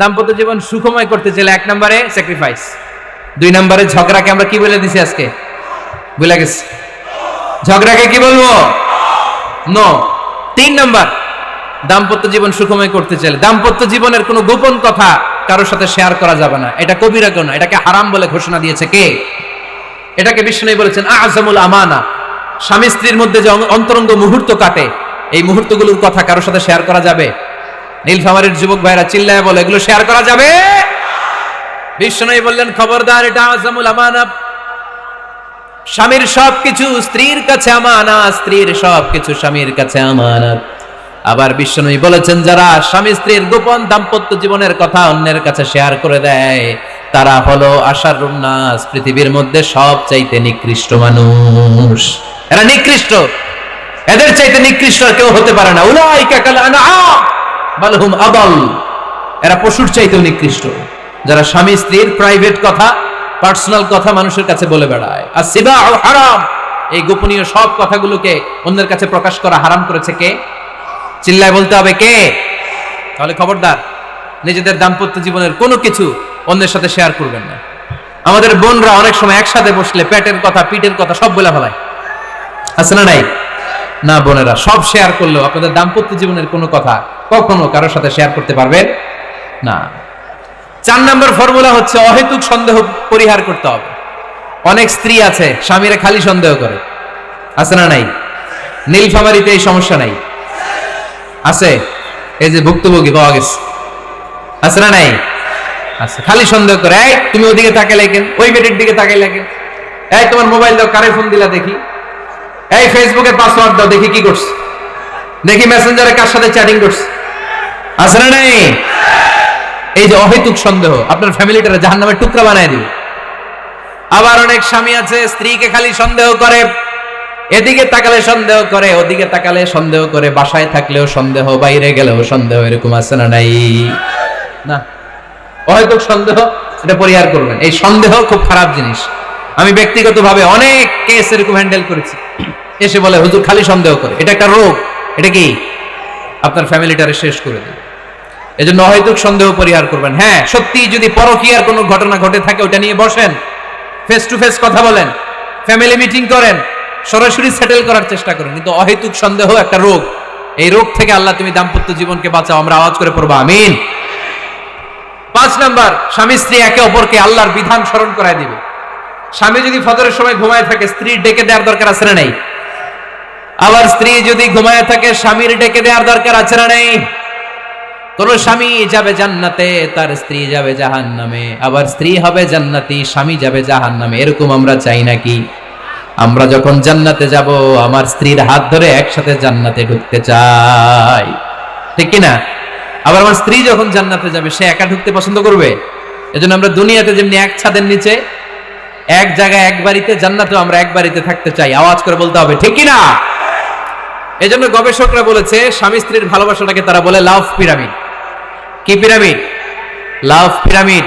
দাম্পত্য জীবন সুখময় করতে চাইলে এক নম্বরে স্যাক্রিফাইস দুই নম্বরে ঝগড়াকে আমরা কি বলে দিছি আজকে? ভুলে গেছি। ঝগড়াকে কি বলব? নো তিন নম্বর, দাম্পত্য জীবন সুখময় করতে চাইলে। দাম্পত্য জীবনের কোনো গোপন কথা কারোর সাথে শেয়ার করা যাবে না। এটা কবিরা কেন এটাকে হারাম বলে ঘোষণা দিয়েছে কে? এটাকে বিষ্ণু বলেছেন, আজমুল আমানা। স্বামী স্ত্রীর মধ্যে যে অন্তরঙ্গ মুহূর্ত কাটে, এই মুহূর্তগুলোর কথা কারোর সাথে শেয়ার করা যাবে? নীলফামারীর যুবক ভাইরা চিল্লায় বলে, এগুলো শেয়ার করা যাবে? বিষ্ণু বললেন, খবরদার, এটা আজমুল আমানা স্বামীর সবকিছু স্ত্রীর কাছে আমানা স্ত্রীর সবকিছু স্বামীর কাছে আমানত। আবার বিশ্বনবী বলেছেন, যারা স্বামী স্ত্রীর গোপন দাম্পত্য জীবনের কথা অন্যের কাছে শেয়ার করে দেয়, তারা হলো আশার নাস পৃথিবীর মধ্যে সব চাইতে নিকৃষ্ট মানুষ। এরা নিকৃষ্ট। এদের চাইতে নিকৃষ্ট কেউ হতে পারে না। উলাইকা কাল আনআম বাল হুম আদল। এরা পশুর চাইতেও নিকৃষ্ট। যারা স্বামী, স্ত্রীর প্রাইভেট কথা পার্সোনাল কথা মানুষের কাছে বলে বেড়ায়। আর সিবা হারাম, এই গোপনীয় সব কথাগুলোকে অন্যের কাছে প্রকাশ করা হারাম করেছে কে? চিল্লায় বলতে হবে কে? তাহলে খবরদার, নিজেদের দাম্পত্য জীবনের কোনো কিছু অন্যের সাথে শেয়ার করবেন না। আমাদের বোনরা অনেক সময় একসাথে বসলে পেটের কথা, পিঠের কথা সব বলে ফেলায়। আছে না নাই? না বোনেরা, সব শেয়ার করলেও আপনাদের দাম্পত্য জীবনের কোনো কথা কখনো কারোর সাথে শেয়ার করতে পারবেন না। চার নম্বর ফর্মুলা হচ্ছে অহেতুক সন্দেহ পরিহার করতে হবে। অনেক স্ত্রী আছে, স্বামীরা খালি সন্দেহ করে। আছে না নাই? নীলফামারিতে এই সমস্যা নাই। আছে? এই যে ভুক্তভোগী পাওয়া গেছে। আছে না নাই? আছে, খালি সন্দেহ করে। এই, তুমি ওদিকে তাকে লেখেন ওই বেটির দিকে তাকে লেখেন এই, তোমার মোবাইল দাও, কারে ফোন দিলা দেখি? এই ফেসবুকের পাসওয়ার্ড দাও, দেখি কি করছে। দেখি মেসেঞ্জারে কার সাথে চ্যাটিং করছে। আছে না নাই? এই যে অহেতুক সন্দেহ, আপনার ফ্যামিলিটারে জাহান নামের টুকরা বানায় দিবে। আবার অনেক স্বামী আছে, স্ত্রীকে খালি সন্দেহ করে, এদিকে তাকালে সন্দেহ করে, ওদিকে তাকালে সন্দেহ করে, বাসায় থাকলেও সন্দেহ, বাইরে গেলেও সন্দেহ, এরকম আছে না নাই? না। অহেতুক সন্দেহ, এটা পরিহার করবেন। এই সন্দেহ খুব খারাপ জিনিস। আমি ব্যক্তিগতভাবে অনেক কেস এরকম হ্যান্ডেল করেছি। এসে বলে, হুজুর খালি সন্দেহ করে। এটা একটা রোগ। এটা কি? আপনার ফ্যামিলিটারে শেষ করে দেবে এজন্য অহেতুক সন্দেহ পরিহার করবেন। হ্যাঁ সত্যি যদি পরকীয়ার কোনো ঘটনা ঘটে থাকে ওটা নিয়ে বসেন। ফেস টু ফেস কথা বলেন। ফ্যামিলি মিটিং করেন। সরাসরি সেটেল করার চেষ্টা করেন। কিন্তু অহেতুক সন্দেহ একটা রোগ। এই রোগ থেকে আল্লাহ তুমি দাম্পত্য জীবনকে বাঁচাও। আমরা আওয়াজ করে পড়ব, আমিন। পাঁচ নাম্বার, স্বামী স্ত্রী একে অপরকে আল্লাহর বিধান স্মরণ করায় দিবে। স্বামী যদি ফজরের সময় ঘুমায় থাকে স্ত্রী ডেকে দেওয়ার দরকার আছে না নেই? আবার স্ত্রী যদি ঘুমায় থাকে, স্বামীর ডেকে দেওয়ার দরকার আছে না নেই? কোন স্বামী যাবে জান্নাতে, তার স্ত্রী যাবে জাহান নামে আবার স্ত্রী হবে জান্নাতি, স্বামী যাবে জাহান নামে এরকম আমরা চাই নাকি? আমরা যখন জান্নাতে যাব, আমার স্ত্রীর হাত ধরে একসাথে জান্নাতে ঢুকতে চাই। ঠিক কি না আবার আমার স্ত্রী যখন জান্নাতে যাবে, সে একা ঢুকতে পছন্দ করবে? এজন্য আমরা দুনিয়াতে যেমনি এক ছাদের নিচে, এক জায়গায় এক বাড়িতে, জান্নাতেও আমরা এক বাড়িতে থাকতে চাই। আওয়াজ করে বলতে হবে, ঠিক কি না এজন্য গবেষকরা বলেছে, স্বামী স্ত্রীর ভালোবাসাটাকে তারা বলে লাভ পিরামিড। কি পিরামিড? Love pyramid.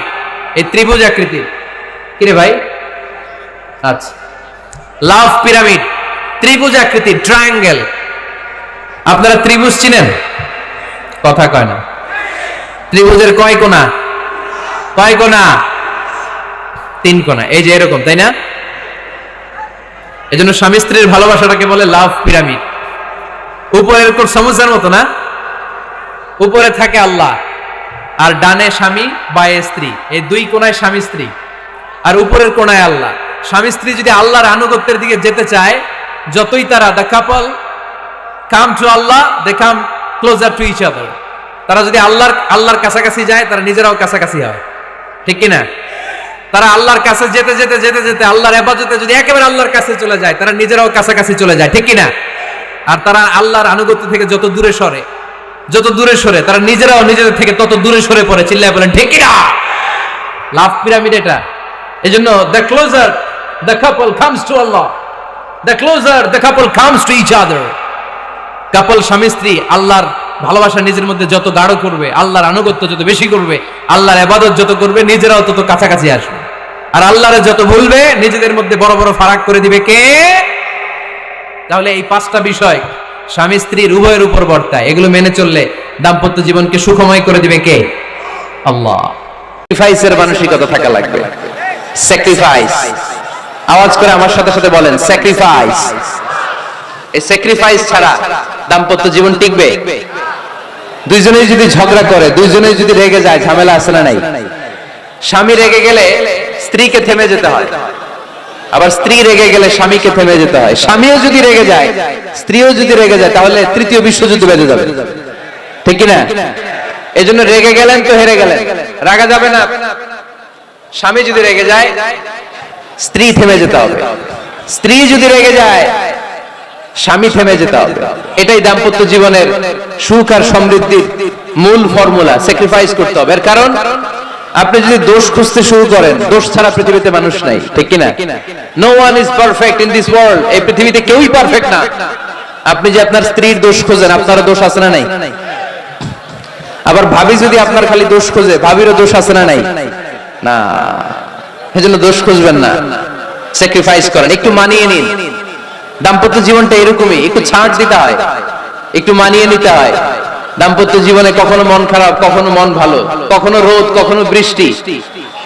এই ত্রিভুজ আকৃতির। কিরে ভাই? আচ্ছা। Love pyramid. ত্রিভুজ আকৃতি ট্রায়াঙ্গেল। আপনারা ত্রিভুজ চিনেন? কথা কয় না। ত্রিভুজের কয় কোনা কয় কোনা তিন কোনা এই যে এরকম, তাই না? এজন্য স্বামী স্ত্রীর ভালোবাসাটাকে বলে লাভ পিরামিড। উপরে এরকম সমুচার মতো না? উপরে থাকে আল্লাহ। আর ডানে স্বামী, বায়ে স্ত্রী। এই দুই কোনায় স্বামী, স্ত্রী। আর উপরের কোনায় আল্লাহ। স্বামী, স্ত্রী যদি আল্লাহর আনুগত্যের দিকে যেতে চায়, যতই তারা the couple come to Allah they come closer to each other তারা যদি আল্লাহর আল্লাহর কাছাকাছি যায়, তারা নিজেরাও কাছাকাছি হয়। ঠিক কি না তারা আল্লাহর কাছে যেতে যেতে যেতে যেতে, আল্লাহর হেফাজতে যদি একেবারে আল্লাহর কাছে চলে যায়, তারা নিজেরাও কাছাকাছি চলে যায়। ঠিক কি না আর তারা আল্লাহর আনুগত্য থেকে যত দূরে সরে, যত দূরে সরে, তারা নিজেরাও নিজেদের থেকে তত দূরে সরে পড়ে। চিল্লায় বলেন, ঠিক না লাভ পিরামিড এটা। এই জন্য the closer the couple comes to Allah the closer the couple comes to each other couple স্বামী স্ত্রী আল্লাহর ভালোবাসা নিজের মধ্যে যত গাঢ় করবে, আল্লাহর আনুগত্য যত বেশি করবে, আল্লাহর আবাদত যত করবে, নিজেরাও তত কাছাকাছি আসবে। আর আল্লাহরে যত ভুলবে, নিজেদের মধ্যে বড় বড় ফারাক করে দিবে কে? তাহলে এই পাঁচটা বিষয় স্বামী স্ত্রীর উভয়ের উপর বর্তায়। এগুলো মেনে চললে দাম্পত্য জীবনকে সুখময় করে দিবে কে? আল্লাহ। স্যাক্রিফাইসের মানসিকতা থাকা লাগবে। স্যাক্রিফাইস আওয়াজ করে আমার সাথে সাথে বলেন স্যাক্রিফাইস এই স্যাক্রিফাইস ছাড়া দাম্পত্য জীবন টিকবে? দুইজনেই যদি ঝগড়া করে, দুইজনেই যদি রেগে যায়, ঝামেলা না নাই? স্বামী রেগে গেলে স্ত্রীকে থেমে যেতে হয়। আবার স্ত্রী রেগে গেলে স্বামীকে থেমে যেতে হয়। স্বামীও যদি রেগে যায়, স্ত্রীও যদি রেগে যায়, তাহলে তৃতীয় বিশ্বযুদ্ধ বেঁধে যাবে। ঠিক কিনা? এই জন্য রেগে গেলেন তো হেরে গেলেন। রাগা যাবে না। স্বামী যদি রেগে যায়, স্ত্রী থেমে যেতে হবে। স্ত্রী যদি রেগে যায়, স্বামী থেমে যেতে হবে। এটাই দাম্পত্য জীবনের সুখ আর সমৃদ্ধির মূল ফর্মুলা। স্যাক্রিফাইস করতে হবে। এর কারণ? আপনি যদি দোষ খুঁজতে শুরু করেন, দোষ ছাড়া পৃথিবীতে মানুষ নাই, ঠিক কিনা? No one is perfect in this world এই পৃথিবীতে কেউই পারফেক্ট না। আপনি যে আপনার স্ত্রীর দোষ খোঁজেন, আপনারও দোষ আছে না নাই? আবার ভাবি যদি আপনার খালি দোষ খোঁজে, ভাবিরও দোষ আছে না নাই? না। সেজন্য দোষ খুঁজবেন না। স্যাক্রিফাইস করেন, একটু মানিয়ে নিন। দাম্পত্য জীবনটা এরকমই, একটু ছাড় দিতে হয়। একটু মানিয়ে নিতে হয়। দাম্পত্য জীবনে কখনো মন খারাপ, কখনো মন ভালো, কখনো রোদ, কখনো বৃষ্টি।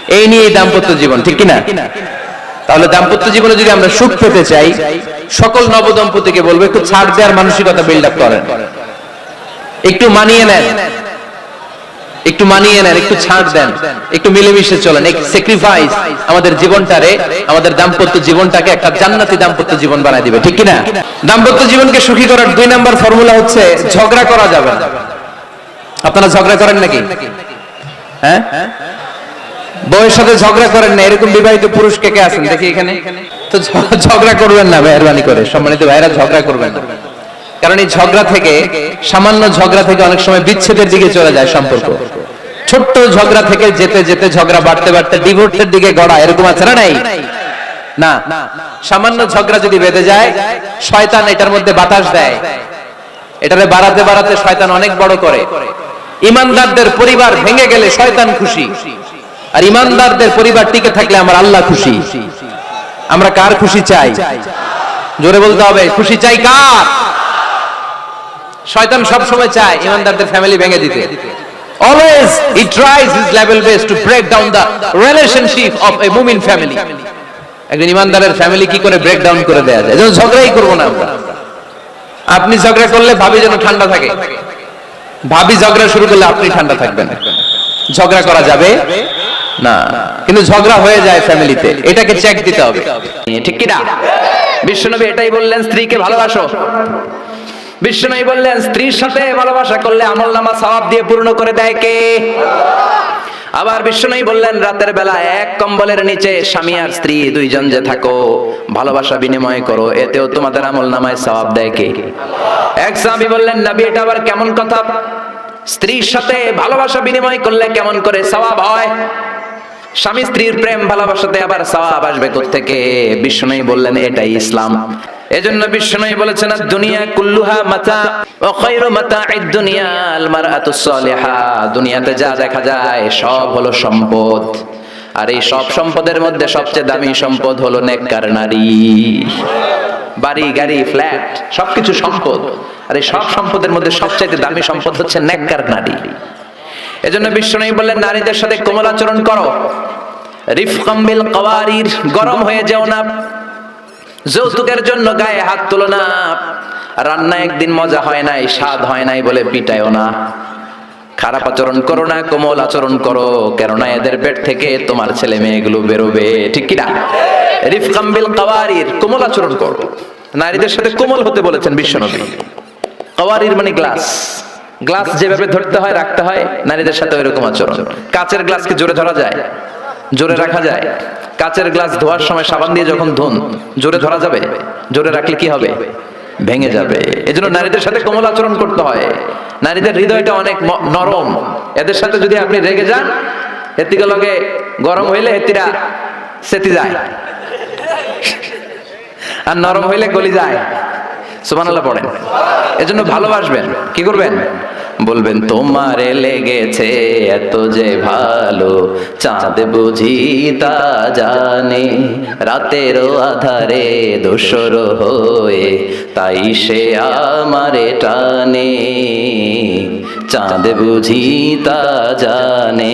এই নিয়ে দাম্পত্য জীবন, ঠিক কিনা? তাহলে দাম্পত্য জীবনে যদি আমরা সুখ পেতে চাই, সকল নবদম্পতিকে বলব, একটু ছাড় দেওয়ার মানসিকতা বিল্ড আপ করেন। একটু মানিয়ে নেন। একটু মানিয়ে নেন একটু ছাড় দেন একটু মিলেমিশে চলেন এক স্যাক্রিফাইস আমাদের জীবনটারে আমাদের দাম্পত্য জীবনটাকে একটা জান্নাতি দাম্পত্য জীবন বানায় দিবে ঠিক কিনা? দাম্পত্য জীবনকে সুখী করার দুই নাম্বার ফর্মুলা হচ্ছে ঝগড়া করা যাবে না। আপনারা ঝগড়া করেন নাকি? হ্যাঁ? বউয়ের সাথে ঝগড়া করেন না এরকম বিবাহিত পুরুষ কে কে আছেন? দেখি এখানে। তো ঝগড়া করবেন না মেহরবানি করে। সম্মানিত ভাইরা ঝগড়া করবেন না। কারণ এই ঝগড়া থেকে সামান্য ঝগড়া থেকে অনেক সময় বিচ্ছেদের দিকে চলে যায় সম্পর্ক। ছোট্ট ঝগড়া থেকে যেতে যেতে ঝগড়া বাড়তে বাড়তে ডিভোর্সের দিকে গড়া, এরকম আছে না নাই? না। সামান্য ঝগড়া যদি বেঁধে যায়, শয়তান এটার মধ্যে বাতাস দেয়। এটারে বাড়াতে বাড়াতে শয়তান অনেক বড় করে। ইমানদারদের পরিবার ভেঙে গেলে শয়তান খুশি। আর ইমানদারদের পরিবার টিকে থাকলে আমার আল্লাহ খুশি। আমরা কার খুশি চাই? জোরে বলতে হবে, খুশি চাই কার? শয়তান সব সময় চায় ইমানদারদের ফ্যামিলি ভেঙে দিতে। Always he tries his level best to break down the relationship of a মুমিন ফ্যামিলি একজন ইমানদারের ফ্যামিলি কি করে ব্রেক ডাউন করে দেয়া যায়? এজন্য ঝগড়াই করব না আমরা। আপনি ঝগড়া করলে ভাবি যেন ঠান্ডা থাকে। ভাবি ঝগড়া শুরু করলে আপনি ঠান্ডা থাকবেন। ঝগড়া করা যাবে? না। কিন্তু ঝগড়া হয়ে যায় ফ্যামিলিতে। এটাকে চেক দিতে হবে। ঠিক কি না বিশ্বনবী এটাই বললেন, স্ত্রীকে ভালোবাসো। বিশ্বনবী বললেন, স্ত্রীর সাথে ভালোবাসা করলে আমল নামা সওয়াব দিয়ে পূর্ণ করে দেয় কে? আবার বিশ্বনবী বললেন, রাতের বেলা এক কম্বলের নিচে স্বামী আর স্ত্রী দুইজন যে থাকো, ভালোবাসা বিনিময় করো, এতেও তোমাদের আমল নামায় সওয়াব দেয় কে? এক সাহাবী বললেন, নবী, এটা আবার কেমন কথা? স্ত্রীর সাথে ভালোবাসা বিনিময় করলে কেমন করে সওয়াব হয়? স্বামী স্ত্রীর প্রেম, ভালোবাসাতে আবার সওয়াব আসবে থেকে বিষ্ণুই বললেন, এটাই ইসলাম। এজন্য বিষ্ণুই বলেছেন দুনিয়া কুল্লুহা মাতা, ও খায়রু মাতাঈদ দুনিয়া, আল মারআতু সালিহা। দুনিয়াতে যা দেখা যায়, সব হলো সম্পদ। আর এই সব সম্পদের মধ্যে সবচেয়ে দামি সম্পদ হলো নেককার নারী। বাড়ি, গাড়ি, ফ্ল্যাট, সবকিছু সম্পদ। আর এই সব সম্পদের মধ্যে সবচেয়ে দামি সম্পদ হচ্ছে নেককার নারী। এজন্য বিশ্বনবী বললেন, নারীদের সাথে কোমল আচরণ করো। রিফকাম বিল কওয়ারির, গরম হয়ে যেও না। যৌতুকের জন্য গায়ে হাত তুলো না। রান্না একদিন মজা হয় নাই, স্বাদ হয় নাই বলে পিটায়ও না। খারাপ আচরণ করো না, কোমল আচরণ করো, কেননা এদের পেট থেকে তোমার ছেলে মেয়েগুলো বেরোবে। ঠিক কিনা? রিফকাম বিল কওয়ারির, কোমল আচরণ করো। নারীদের সাথে কোমল হতে বলেছেন বিশ্বনবী কওয়ারির মানে গ্লাস। গ্লাস যেভাবে ধরতে হয় রাখতে হয় নারীদের সাথে ওইরকম আচরণ। কাচের গ্লাসকে জোরে ধরা যায় জোরে রাখা যায়। কাচের গ্লাস ধোয়ার সময় সাবান দিয়ে যখন ধুন জোরে ধরা যাবে জোরে রাখলে কি হবে? ভেঙে যাবে। এজন্য নারীদের সাথে কোমল আচরণ করতে হয়। নারীদের হৃদয়টা অনেক নরম। এদের সাথে যদি আপনি রেগে যান হেতিকে লগে গরম হইলে হেতিরা সেতি যায়। আর নরম হইলে গলি যায়। সুবহানাল্লাহ পড়েন। এজন্য ভালোবাসবেন। কি করবেন? বলবেন, তোমার লেগেছে এত যে ভালো, চাঁদ বুঝি তা জানে। রাতেরও আধারে দোসর হয়ে, তাই সে আমারে টানে। চাঁদ বুঝি তা জানে।